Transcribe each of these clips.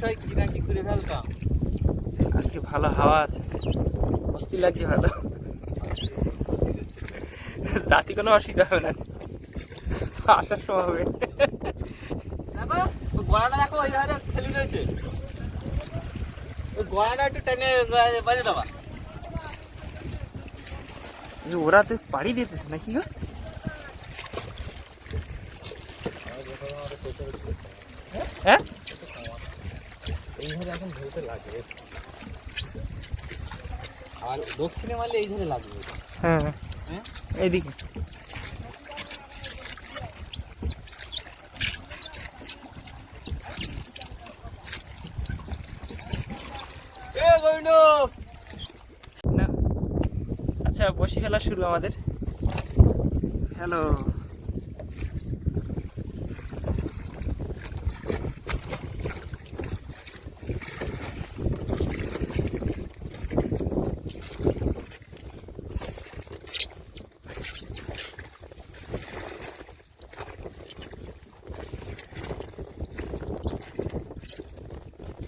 সময় কি না কি করে ফেলতাম? আজকে ভালো হাওয়া আছে। অস্থির লাগছে ভালো। জাতি কোনো অসুবিধা হবে না। আসার সময় হবে। গড়াটা দেখো ওই ধারে ফেলি রয়েছে গড়াটা একটু টেনে বাজে ওরা তো পাড়ি দিতেছে নাকি গো? হ্যাঁ? এইভাবে এখন ধরতে লাগবে। আর দক্ষিণে মারলে এই ধরে লাগবে। হ্যাঁ। হ্যাঁ? এইদিকে। না। আচ্ছা বসি খেলা শুরু আমাদের। হ্যালো।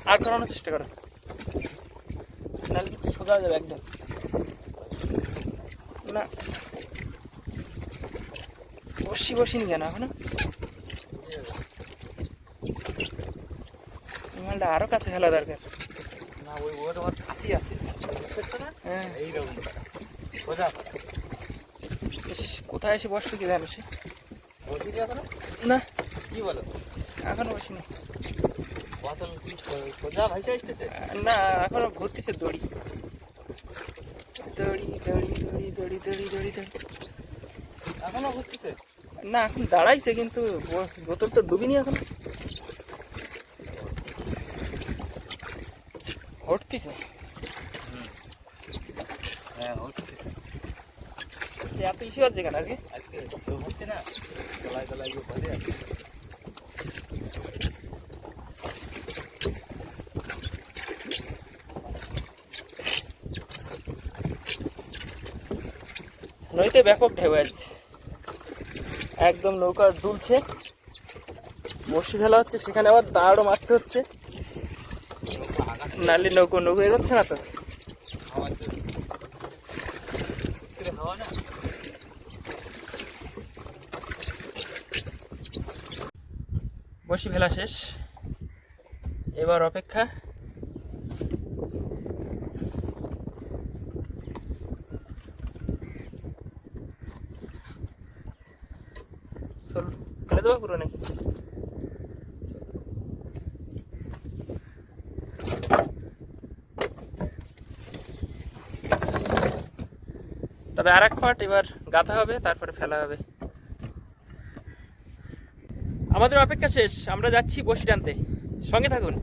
আর করানোর চেষ্টা করো। নাহলে কিন্তু সোজা যাবে একদম। না। বসি বসিনি কেন এখনও? মালটা আরও কাছে ফেলা দরকার। না ওই ও তোমার কাছে আছে। হ্যাঁ। এইরকম। সোজা। কোথায় এসে বসবে কি জানো সে? না। কি বলো? এখনও বসিনি। না এখনও ঘুরতেছে দড়ি। দড়ি দড়ি দড়ি দড়ি দড়ি দড়ি দড়ি। এখনও ঘুরতেছে? না এখন দাঁড়াইছে কিন্তু বোতল তো ডুবিনি এখন। ঘটতেছে হ্যাঁ যে এত ইস্যু আছে কেন আজকে? আজকে হচ্ছে না। তলায় গিয়ে বলে নদীতে ব্যাপক ঢেউ আসছে একদম নৌকা দুলছে। বর্ষি ফেলা হচ্ছে, সেখানে আবার দাঁড়ও মারতে হচ্ছে। নালি নৌকো নৌকো এগোচ্ছে না তো? বসি ফেলা শেষ। এবার অপেক্ষা চল ফেলে দেবো পুরো নাকি তবে আর এক পাট এবার গাঁথা হবে তারপরে ফেলা হবে। আমাদের অপেক্ষা শেষ আমরা যাচ্ছি বসি টানতে। সঙ্গে থাকুন।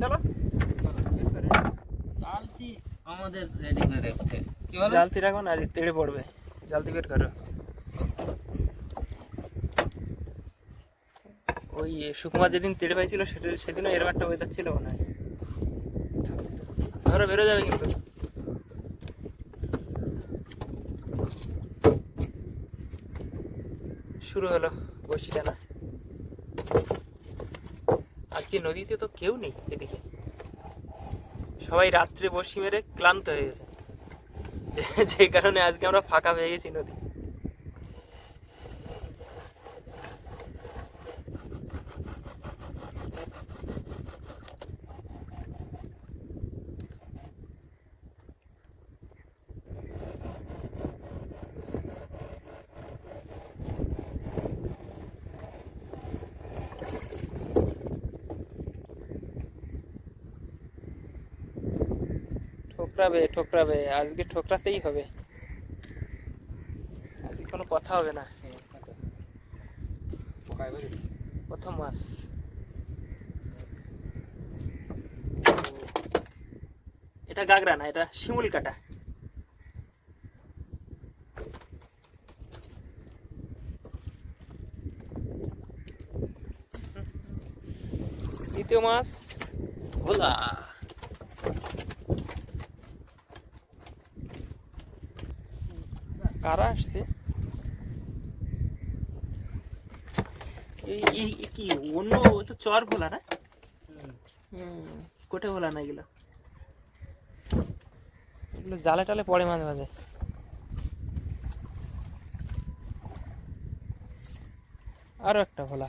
চলো। চালটি আমাদের রেডি করে রাখতে। কি বলো? জালতি রাখো না তেড়ে পড়বে। জালতি বের করো। ওই সুকুমার যেদিন তেড়ে পাইছিল সেটা সেদিনও এরম একটা ওয়েদার ছিল মনে হয়। ধরো বেরো যাবে কিন্তু। শুরু হলো, বসি টানা আজকে নদীতে তো কেউ নেই এদিকে। সবাই রাত্রে বসি মেরে ক্লান্ত হয়ে গেছে। যে- কারণে আজকে আমরা ফাঁকা হয়ে গেছি নদী। ঠোকরাবে ঠোকরাবে। আজকে ঠোকরাতেই হবে। আজকে কোনো কথা হবে না। প্রথম মাস এটা গাগরা না, এটা শিমুল কাটা। দ্বিতীয় মাস ভোলা। কারা আসছে? এই কি অন্য তো চর ভোলা না? কোটে ভোলা না এগুলো? এগুলো জালে টালে পড়ে মাঝে মাঝে। আরও একটা ভোলা।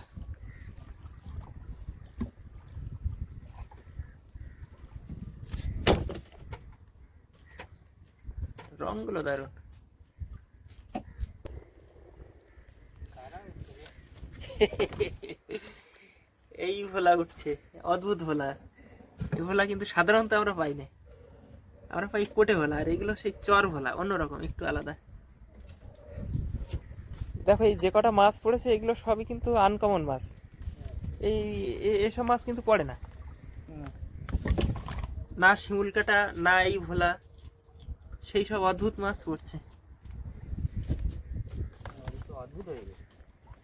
রংগুলো দারুণ। এই ভোলা উঠছে অদ্ভুত ভোলা। এই ভোলা কিন্তু সাধারণত আমরা পাই না। আমরা পাই কোটে ভোলা আর এগুলো সেই চর ভোলা অন্যরকম একটু আলাদা। দেখো এই যে কটা মাছ পড়েছে এগুলো সবই কিন্তু আনকমন মাছ। এই এসব মাছ কিন্তু পড়ে না। না শিমুল কাটা না এই ভোলা সেই সব অদ্ভুত মাছ পড়ছে।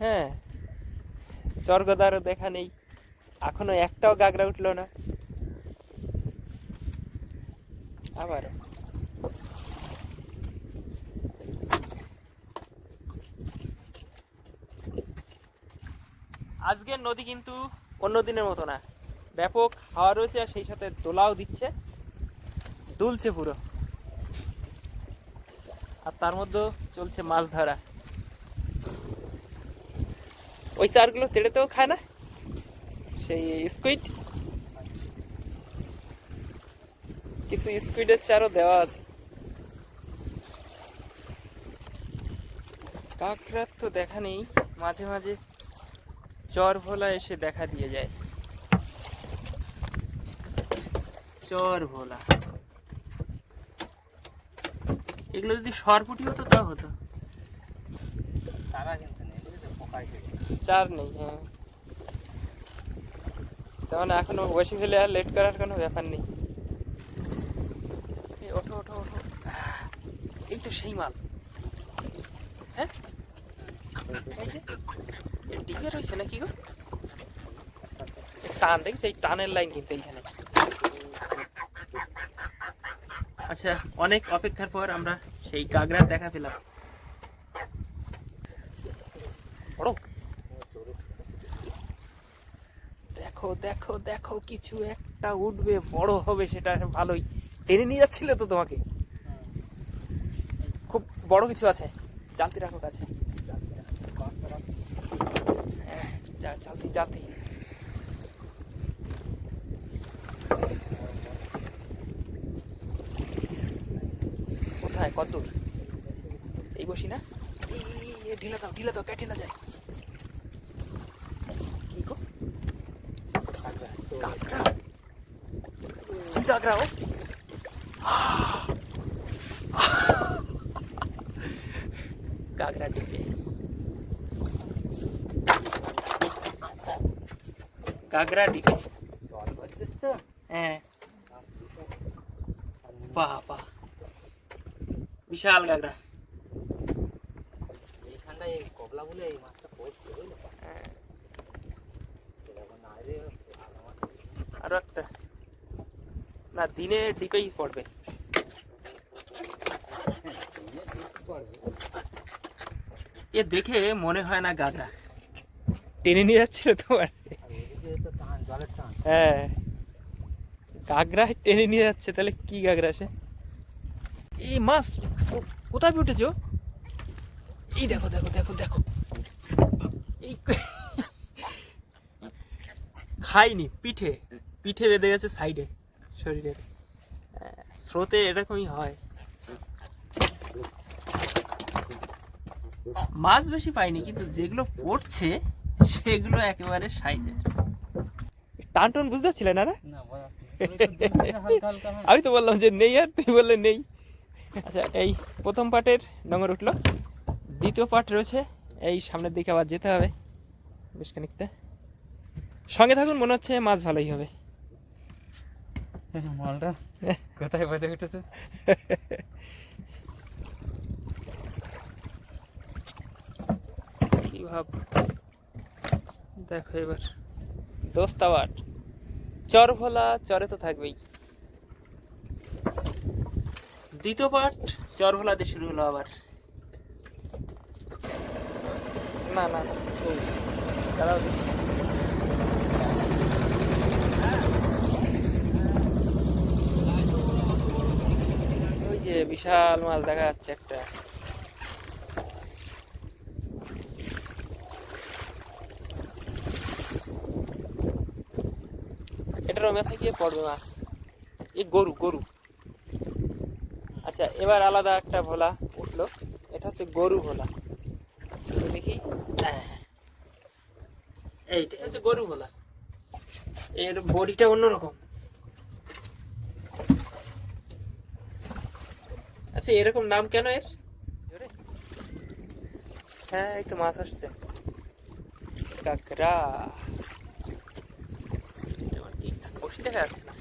হ্যাঁ। স্বর্গদ্বারও দেখা নেই। এখনও একটাও গাগরা উঠল না। আবার। আজকের নদী কিন্তু অন্য দিনের মতো না। ব্যাপক হাওয়া রয়েছে আর সেই সাথে দোলাও দিচ্ছে। দুলছে পুরো। আর তার মধ্যে চলছে মাছ ধরা। ওই চারগুলো তেড়েতেও খায় না। সেই স্কুইড কিছু স্কুইডের চারও দেওয়া আছে। কাকড়ার তো দেখা নেই, মাঝে মাঝে চর ভোলা এসে দেখা দিয়ে যায়। চর ভোলা। এগুলো যদি সরপুটি হতো তাও হতো। তারা কিন্তু নেই তো পোকা চার নেই হ্যাঁ। তেমন এখনও বসে ফেলে আর লেট করার কোনো ব্যাপার নেই। এই ওঠো ওঠো ওঠো। এই তো সেই মাল। হ্যাঁ? এই যে ডিগে রয়েছে নাকি গো? টান দেখছি এই টানের লাইন কিন্তু এইখানে। আচ্ছা অনেক অপেক্ষার পর আমরা সেই গাগরার দেখা পেলাম। বড়। দেখো দেখো দেখো কিছু একটা উঠবে বড় হবে সেটা ভালোই। টেনে নিয়ে যাচ্ছিল তো তোমাকে? খুব বড় কিছু আছে জালতি রাখো কাছে। হ্যাঁ, জালতি জালতি। কোথায়? কত এই বসি না? ঢিলা দাও ঢিলা দাও কেটে না যায় কি গো কাঁকড়া কি কাঁকড়া ও কাঁকড়া ডিপে কাঁকড়া ডিপে জল করছিস তো হ্যাঁ বাহ বাহ বিশাল কাঁকড়া এইখানটায় এই কবলা বলে এই মাছটা পড়ছে বুঝলি হ্যাঁ, এরকম না রে ভালো মাছ আরও একটা। না, দিনে ডিপেই পড়বে। এ দেখে মনে হয় না গাগরা টেনে নিয়ে যাচ্ছিল তোমার? হ্যাঁ। গাগরা টেনে নিয়ে যাচ্ছে, তাহলে কি গাগরা সে? এই মাছ কোথায় উঠেছো এই দেখো দেখো দেখো দেখো। এই খাইনি, পিঠে। পিঠে বেঁধে গেছে সাইডে শরীরের। স্রোতে এরকমই হয়। মাছ বেশি পাইনি কিন্তু যেগুলো পড়ছে সেগুলো একেবারে সাইজের। টান টান বুঝতে পারছিলে না। আমি তো বললাম যে নেই আর তুই বললে নেই। আচ্ছা এই প্রথম পার্টের নম্বর উঠল। দ্বিতীয় পার্ট রয়েছে। এই সামনের দিকে আবার যেতে হবে বেশ খানিকটা। সঙ্গে থাকুন মনে হচ্ছে মাছ ভালোই হবে। মালটা কোথায় বেঁধে উঠেছে? কি ভাব? দেখো এবার। দোস্ত আবার। চর ভোলা চরে তো থাকবেই। দ্বিতীয় পার্ট চর ভোলা দিয়ে শুরু হলো আবার। না না। দাঁড়াও দিচ্ছি ওই যে বিশাল মাছ দেখা যাচ্ছে একটা। এটারও মেথা গিয়ে পড়বে মাছ। এই গরু গরু। আচ্ছা এবার আলাদা একটা ভোলা উঠল। এটা হচ্ছে গরু ভোলা। দেখি? হ্যাঁ। এইটা হচ্ছে গরু ভোলা। এর বডিটা অন্যরকম। আচ্ছা এরকম নাম কেন এর? হ্যাঁ এই তো মাছ আসছে। কাকড়া। কি? বসি দেখা যাচ্ছে না।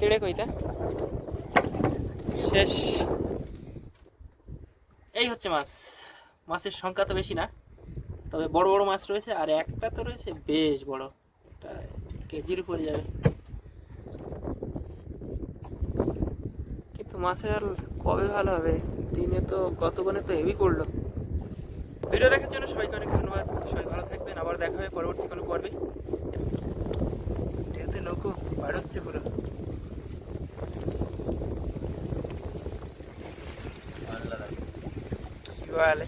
তেড়ে কইতা। শেষ। এই হচ্ছে মাছ। মাছের সংখ্যা তো বেশি না তবে বড় বড় মাছ রয়েছে আর একটা তো রয়েছে বেশ বড়। একটা কেজির উপরে যাবে। কিন্তু মাছের আর কবে ভালো হবে? দিনে তো গতগুণে তো হেভি করল। ভিডিও দেখার জন্য সবাইকে অনেক ধন্যবাদ। সবাই ভালো থাকবেন। আবার দেখা হবে পরবর্তী কোনো পর্বে। নৌকো বার হচ্ছে পুরো। কি বলে